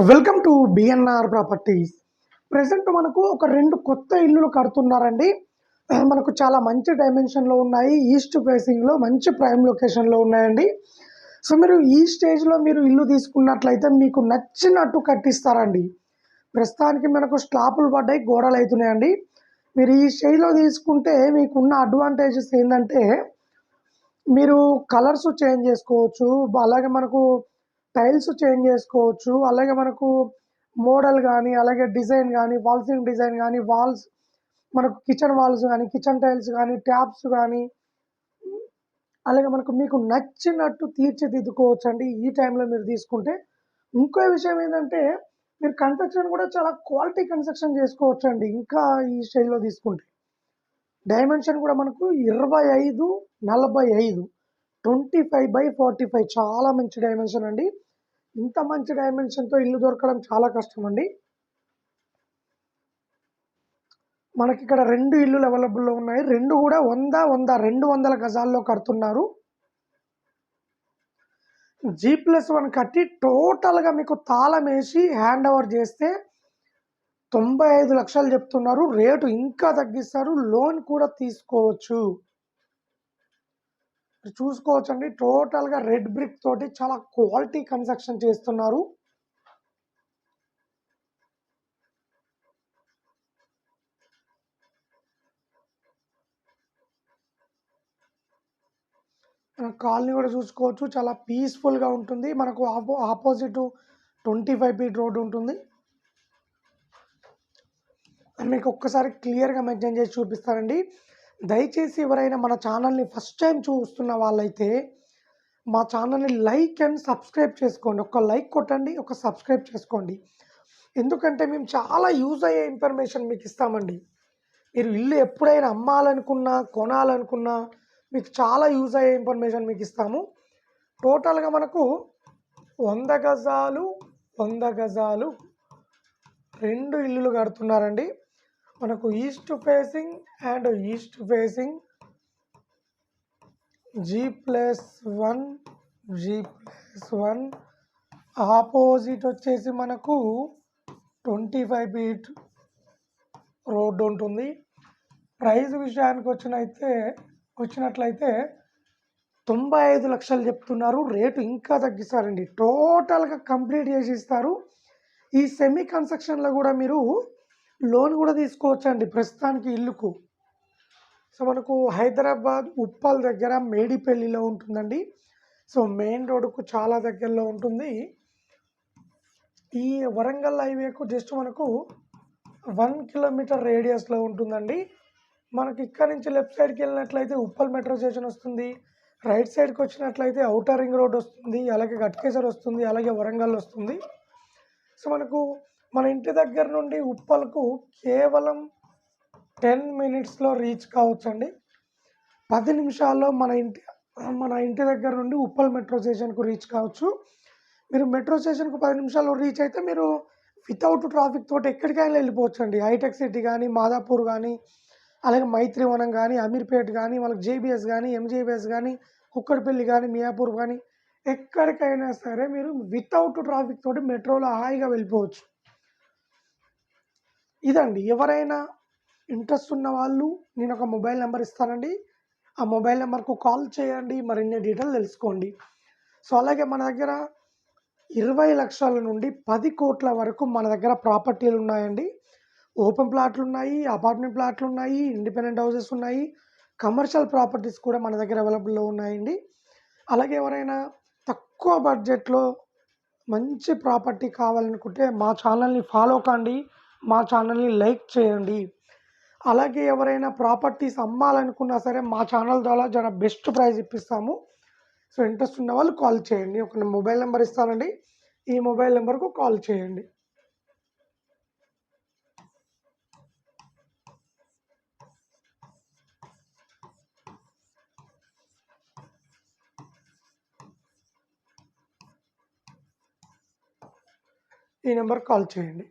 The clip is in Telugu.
Welcome to BNR properties present మనకు ఒక రెండు కొత్త ఇల్లులు కడుతున్నారండి. మనకు చాలా మంచి డైమెన్షన్లో ఉన్నాయి. ఈస్ట్ ఫేసింగ్లో మంచి ప్రైమ్ లొకేషన్లో ఉన్నాయండి. సో మీరు ఈ స్టేజ్లో మీరు ఇల్లు తీసుకున్నట్లయితే మీకు నచ్చినట్టు కట్టిస్తారండి. ప్రస్తుతానికి మనకు స్లాపులు పడ్డాయి గోడలు అవుతున్నాయండి. మీరు ఈ స్టేజ్లో తీసుకుంటే మీకున్న అడ్వాంటేజెస్ ఏంటంటే మీరు కలర్స్ చేంజ్ చేసుకోవచ్చు. అలాగే మనకు టైల్స్ చేంజ్ చేసుకోవచ్చు. అలాగే మనకు మోడల్ కానీ అలాగే డిజైన్ కానీ వాల్సింగ్ డిజైన్ కానీ వాల్స్ మనకు కిచెన్ వాల్స్ కానీ కిచెన్ టైల్స్ కానీ ట్యాప్స్ కానీ అలాగే మనకు మీకు నచ్చినట్టు తీర్చిదిద్దుకోవచ్చు అండి ఈ టైంలో మీరు తీసుకుంటే. ఇంకో విషయం ఏంటంటే మీరు కన్స్ట్రక్షన్ కూడా చాలా క్వాలిటీ కన్స్ట్రక్షన్ చేసుకోవచ్చు అండి ఇంకా ఈ స్టైల్లో తీసుకుంటే. డైమెన్షన్ కూడా మనకు ఇరవై ఐదు నలభై ఐదు. Twenty five by forty five చాలా మంచి డైమెన్షన్ అండి. ఇంత మంచి డైమెన్షన్తో ఇల్లు దొరకడం చాలా కష్టం అండి. మనకి ఇక్కడ రెండు ఇల్లులు అవైలబుల్లో ఉన్నాయి. రెండు కూడా వంద వంద రెండు వందల గజాల్లో కడుతున్నారు. జీ ప్లస్ వన్ కట్టి టోటల్గా మీకు తాళం వేసి హ్యాండ్ ఓవర్ చేస్తే తొంభై ఐదు లక్షలు చెప్తున్నారు. రేటు ఇంకా తగ్గిస్తారు. లోన్ కూడా తీసుకోవచ్చు. చూసుకోవచ్చండి. టోటల్గా రెడ్ బ్రిక్ తోటి చాలా క్వాలిటీ కన్స్ట్రక్షన్ చేస్తున్నారు. కాలనీ కూడా చూసుకోవచ్చు. చాలా పీస్ఫుల్గా ఉంటుంది. మనకు ఆపో opposite twenty five feet road ఉంటుంది. మీకు ఒక్కసారి క్లియర్గా మెన్షన్ చేసి చూపిస్తానండి. దయచేసి ఎవరైనా మన ఛానల్ని ఫస్ట్ టైం చూస్తున్న వాళ్ళైతే మా ఛానల్ని లైక్ అండ్ సబ్స్క్రైబ్ చేసుకోండి. ఒక లైక్ కొట్టండి ఒక సబ్స్క్రైబ్ చేసుకోండి. ఎందుకంటే మేము చాలా యూజ్ అయ్యే ఇన్ఫర్మేషన్ మీకు ఇస్తామండి. మీరు ఇల్లు ఎప్పుడైనా అమ్మాలనుకున్నా కొనాలనుకున్నా మీకు చాలా యూజ్ అయ్యే ఇన్ఫర్మేషన్ మీకు ఇస్తాము. టోటల్గా మనకు వంద గజాలు వంద గజాలు రెండు ఇల్లులు కడుతున్నారండి. మనకు east facing and east facing. G plus one G plus one. Opposite వచ్చేసి మనకు ట్వంటీ ఫైవ్ ఫీట్ రోడ్డు ఉంటుంది. ప్రైజ్ విషయానికి వచ్చినైతే వచ్చినట్లయితే తొంభై ఐదు లక్షలు చెప్తున్నారు. రేటు ఇంకా తగ్గిస్తారండి. టోటల్గా కంప్లీట్ చేసి ఇస్తారు. ఈ సెమీ కన్స్ట్రక్షన్లో కూడా మీరు లోన్ కూడా తీసుకోవచ్చు అండి ప్రస్తుతానికి ఇల్లుకు. సో మనకు హైదరాబాద్ ఉప్పల్ దగ్గర మేడిపల్లిలో ఉంటుందండి. సో మెయిన్ రోడ్కు చాలా దగ్గరలో ఉంటుంది. ఈ వరంగల్ హైవేకు జస్ట్ మనకు వన్ కిలోమీటర్ రేడియస్లో ఉంటుందండి. మనకి ఇక్కడ నుంచి లెఫ్ట్ సైడ్కి వెళ్ళినట్లయితే ఉప్పల్ మెట్రో స్టేషన్ వస్తుంది. రైట్ సైడ్కి వచ్చినట్లయితే అవుటర్ రింగ్ రోడ్ వస్తుంది. అలాగే గట్కేసర్ వస్తుంది. అలాగే వరంగల్ వస్తుంది. సో మనకు మన ఇంటి దగ్గర నుండి ఉప్పల్కు కేవలం టెన్ మినిట్స్లో రీచ్ కావచ్చండి. పది నిమిషాల్లో మన ఇంటి మన ఇంటి దగ్గర నుండి ఉప్పల్ మెట్రో స్టేషన్కు రీచ్ కావచ్చు. మీరు మెట్రో స్టేషన్కు పది నిమిషాల్లో రీచ్ అయితే మీరు వితౌట్ ట్రాఫిక్ తోటి ఎక్కడికైనా వెళ్ళిపోవచ్చు అండి హైటెక్ సిటీ కానీ మాదాపూర్ కానీ అలాగే మైత్రివనం కానీ అమీర్పేట్ కానీ వాళ్ళకి జేబీఎస్ కానీ ఎంజేబీఎస్ కానీ కుక్కడపల్లి కానీ మియాపూర్ కానీ ఎక్కడికైనా సరే మీరు వితౌట్ ట్రాఫిక్ తోటి మెట్రోలో హాయిగా వెళ్ళిపోవచ్చు. ఇదండి. ఎవరైనా ఇంట్రెస్ట్ ఉన్న వాళ్ళు నేను ఒక మొబైల్ నెంబర్ ఇస్తానండి. ఆ మొబైల్ నెంబర్కు కాల్ చేయండి. మరిన్ని డీటెయిల్ తెలుసుకోండి. సో అలాగే మన దగ్గర ఇరవై లక్షల నుండి పది కోట్ల వరకు మన దగ్గర ప్రాపర్టీలు ఉన్నాయండి. ఓపెన్ ప్లాట్లు ఉన్నాయి అపార్ట్మెంట్ ప్లాట్లు ఉన్నాయి ఇండిపెండెంట్ హౌసెస్ ఉన్నాయి. కమర్షియల్ ప్రాపర్టీస్ కూడా మన దగ్గర అవైలబుల్లో ఉన్నాయండి. అలాగే ఎవరైనా తక్కువ బడ్జెట్లో మంచి ప్రాపర్టీ కావాలనుకుంటే మా ఛానల్ని ఫాలో కండి. మా ఛానల్ని లైక్ చేయండి. అలాగే ఎవరైనా ప్రాపర్టీస్ అమ్మాలనుకున్నా సరే మా ఛానల్ ద్వారా జర బెస్ట్ ప్రైస్ ఇప్పిస్తాము. సో ఇంట్రెస్ట్ ఉన్న వాళ్ళు కాల్ చేయండి. ఒక మొబైల్ నెంబర్ ఇస్తానండి. ఈ మొబైల్ నెంబర్కు కాల్ చేయండి. ఈ నెంబర్ కాల్ చేయండి.